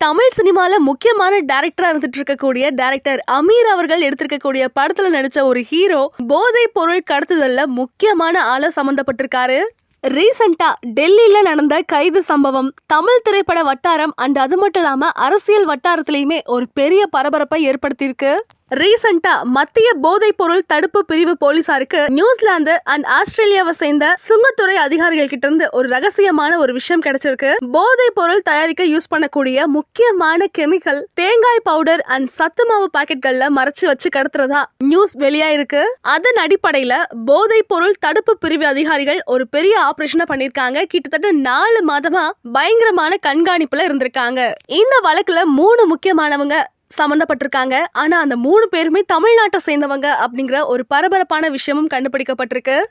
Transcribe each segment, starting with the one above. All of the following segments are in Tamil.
தமிழ் சினிமாவில் முக்கியமான டேரக்டராக இருந்துட்டு இருக்கக்கூடிய டேரக்டர் அமீர் அவர்கள் எடுத்திருக்கக்கூடிய படத்தில் நடிச்ச ஒரு ஹீரோ போதைப் பொருள் கடத்துதலில் முக்கியமான ஆளை சம்மந்தப்பட்டிருக்காரு. ரீசெண்டா டெல்லியில நடந்த கைது சம்பவம் தமிழ் திரைப்பட வட்டாரம் அண்ட் அது மட்டும் இல்லாம அரசியல் வட்டாரத்திலயுமே ஒரு பெரிய பரபரப்பை ஏற்படுத்தியிருக்கு. ரீசெண்டா மத்திய போதைப் பொருள் தடுப்பு பிரிவு போலீசாருக்கு நியூசிலாந்து அண்ட் ஆஸ்திரேலியாவை சேர்ந்த சுங்கத்துறை அதிகாரிகள் கிட்ட இருந்து ஒரு ரகசியமான ஒரு விஷயம் கிடைச்சிருக்கு. போதைப் பொருள் தயாரிக்க யூஸ் பண்ணக்கூடிய முக்கியமான கெமிக்கல் தேங்காய் பவுடர் அண்ட் சத்து மாவு பாக்கெட்கள்ல மறைச்சு வச்சு கடத்துறதா நியூஸ் வெளியாயிருக்கு. அதன் அடிப்படையில போதைப் பொருள் தடுப்பு பிரிவு அதிகாரிகள் ஒரு பெரிய ஆபரேஷனை பண்ணிருக்காங்க கிட்டத்தட்ட நாலு மாதமா பயங்கரமான கண்காணிப்புல இருந்திருக்காங்க. இந்த வழக்குல மூணு முக்கியமானவங்க சம்மந்தப்பட்டிருக்காங்க ஆனா அந்த மூணு பேருமே தமிழ்நாட்டை சேர்ந்தவங்க அப்படிங்கிற ஒரு பரபரப்பான விஷயமும் கண்டுபிடிக்கப்பட்டிருக்கு.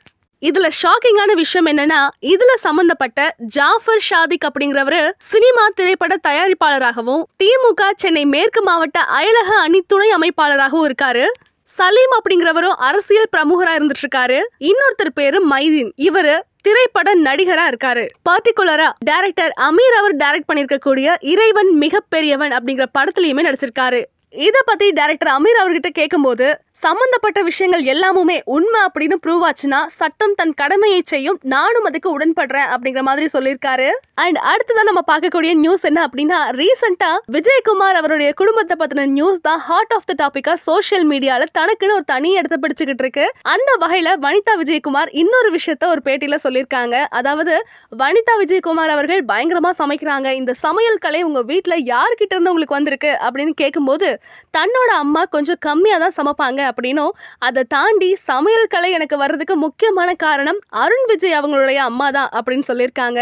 இதுல ஷாக்கிங்கான விஷயம் என்னன்னா இதுல சம்பந்தப்பட்ட ஜாஃபர் ஷாதிக் அப்படிங்கிறவரு சினிமா திரைப்பட தயாரிப்பாளராகவும் திமுக சென்னை மேற்கு மாவட்ட அயலக அணி துணை அமைப்பாளராகவும் இருக்காரு. சலீம் அப்படிங்கிறவரும் அரசியல் பிரமுகரா இருந்துட்டு இருக்காரு. இன்னொருத்தர் பேரு மைதீன். இவரு திரைப்பட நடிகரா இருக்காரு. பர்டிகுலரா டைரக்டர் அமீர் அவர் டைரக்ட் பண்ணிருக்கக்கூடிய இறைவன் மிகப்பெரியவன் அப்படிங்கிற படத்துலயுமே நடிச்சிருக்காரு. இதை பத்தி டைரக்டர் அமீர் அவர்கிட்ட கேட்கும்போது சம்பந்தப்பட்ட விஷயங்கள் எல்லாமுமே உண்மை அப்படின்னு ப்ரூவ் ஆச்சுன்னா சட்டம் தன் கடமையை செய்யும் நானும் அதுக்கு உடன்படுறேன் அப்படிங்கிற மாதிரி சொல்லியிருக்காரு. அண்ட் அடுத்ததான் நம்ம பார்க்கக்கூடிய நியூஸ் என்ன அப்படின்னா ரீசெண்டா விஜயகுமார் அவருடைய குடும்பத்தை பத்தின நியூஸ் தான் ஹார்ட் ஆஃப் த டாபிக்கா சோஷியல் மீடியால தனக்குன்னு ஒரு தனி இடத்தை பிடிச்சுக்கிட்டு இருக்கு. அந்த வகையில வனிதா விஜயகுமார் இன்னொரு விஷயத்த ஒரு பேட்டியில சொல்லியிருக்காங்க. அதாவது வனிதா விஜயகுமார் அவர்கள் பயங்கரமா சமைக்கிறாங்க. இந்த சமையல் கலை உங்க வீட்டுல யார்கிட்ட இருந்து உங்களுக்கு வந்திருக்கு அப்படின்னு கேட்கும்போது தன்னோட அம்மா கொஞ்சம் கம்மியாக தான் சமைப்பாங்க அப்படின்னும். அதை தாண்டி சமையல் கலை எனக்கு வர்றதுக்கு முக்கியமான காரணம் அருண் விஜய் அவங்களுடைய அம்மா தான் அப்படின்னு சொல்லியிருக்காங்க.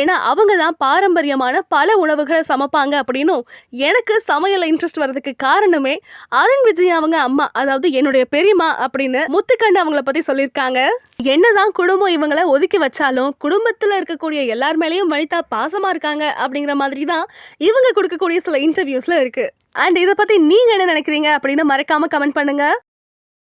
ஏன்னா அவங்க தான் பாரம்பரியமான பல உணவுகளை சமைப்பாங்க அப்படின்னும். எனக்கு சமையல் இன்ட்ரெஸ்ட் வர்றதுக்கு காரணமே அருண் விஜய் அவங்க அம்மா அதாவது என்னுடைய பெரியம்மா அப்படின்னு முத்துக்கண்டு அவங்கள பற்றி சொல்லியிருக்காங்க. என்னதான் குடும்பம் இவங்கள ஒதுக்கி வச்சாலும் குடும்பத்தில் இருக்கக்கூடிய எல்லார் மேலேயும் வனிதா பாசமாக இருக்காங்க அப்படிங்கிற மாதிரி தான் இவங்க கொடுக்கக்கூடிய சில இன்டர்வியூஸில் இருக்குது அண்ட் இதை பத்தி நீங்க என்ன நினைக்கிறீங்க? அப்படின்னு மறக்காம கமெண்ட் பண்ணுங்க.